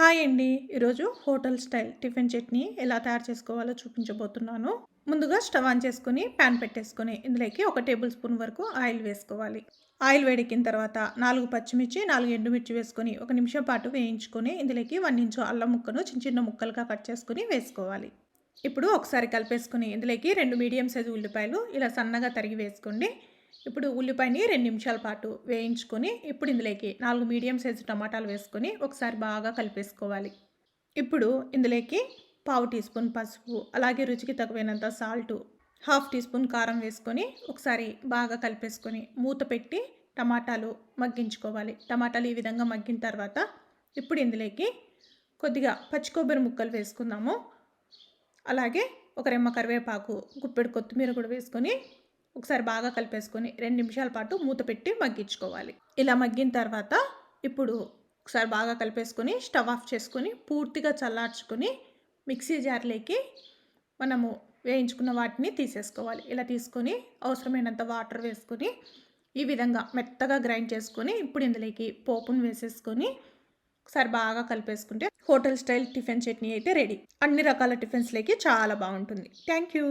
Hi అండి. ఈరోజు hotel style tiffin chutney ఎలా తయారు చేసుకోవాలో చూపించబోతున్నాను. ముందుగా స్టవ్ ఆన్ చేసుకుని ప్యాన్ పెట్టేసుకుని ఇందులోకి ఒక టేబుల్ స్పూన్ వరకు ఆయిల్ వేసుకోవాలి. ఆయిల్ వేడెక్కిన తర్వాత నాలుగు పచ్చిమిర్చి నాలుగు ఎండుమిర్చి వేసుకొని ఒక నిమిషం పాటు వేయించుకొని ఇందులోకి వన్ ఇంచు అల్లం ముక్కను చిన్న చిన్న ముక్కలుగా కట్ చేసుకుని వేసుకోవాలి. ఇప్పుడు ఒకసారి కలిపేసుకుని ఇందులోకి రెండు మీడియం సైజు ఉల్లిపాయలు ఇలా సన్నగా తరిగి వేసుకోండి. ఇప్పుడు ఉల్లిపాయని రెండు నిమిషాల పాటు వేయించుకొని ఇప్పుడు ఇందులోకి నాలుగు మీడియం సైజు టమాటాలు వేసుకొని ఒకసారి బాగా కలిపేసుకోవాలి. ఇప్పుడు ఇందులోకి పావు టీ స్పూన్ పసుపు అలాగే రుచికి తక్కువైనంత సాల్టు హాఫ్ టీ స్పూన్ కారం వేసుకొని ఒకసారి బాగా కలిపేసుకొని మూత పెట్టి టమాటాలు మగ్గించుకోవాలి. టమాటాలు ఈ విధంగా మగ్గిన తర్వాత ఇప్పుడు ఇందులోకి కొద్దిగా పచ్చి కొబ్బరి ముక్కలు వేసుకుందాము. అలాగే ఒక రెమ్మ కరివేపాకు గుప్పెడు కొత్తిమీర కూడా వేసుకొని ఒకసారి బాగా కలిపేసుకొని రెండు నిమిషాల పాటు మూత పెట్టి మగ్గించుకోవాలి. ఇలా మగ్గిన తర్వాత ఇప్పుడు ఒకసారి బాగా కలిపేసుకొని స్టవ్ ఆఫ్ చేసుకొని పూర్తిగా చల్లార్చుకొని మిక్సీ జార్లోకి మనము వేయించుకున్న వాటిని తీసేసుకోవాలి. ఇలా తీసుకొని అవసరమైనంత వాటర్ వేసుకొని ఈ విధంగా మెత్తగా గ్రైండ్ చేసుకొని ఇప్పుడు ఇందులోకి పోపును వేసేసుకొని ఒకసారి బాగా కలిపేసుకుంటే హోటల్ స్టైల్ టిఫిన్ చట్నీ అయితే రెడీ. అన్ని రకాల టిఫిన్స్లోకి చాలా బాగుంటుంది. Thank you.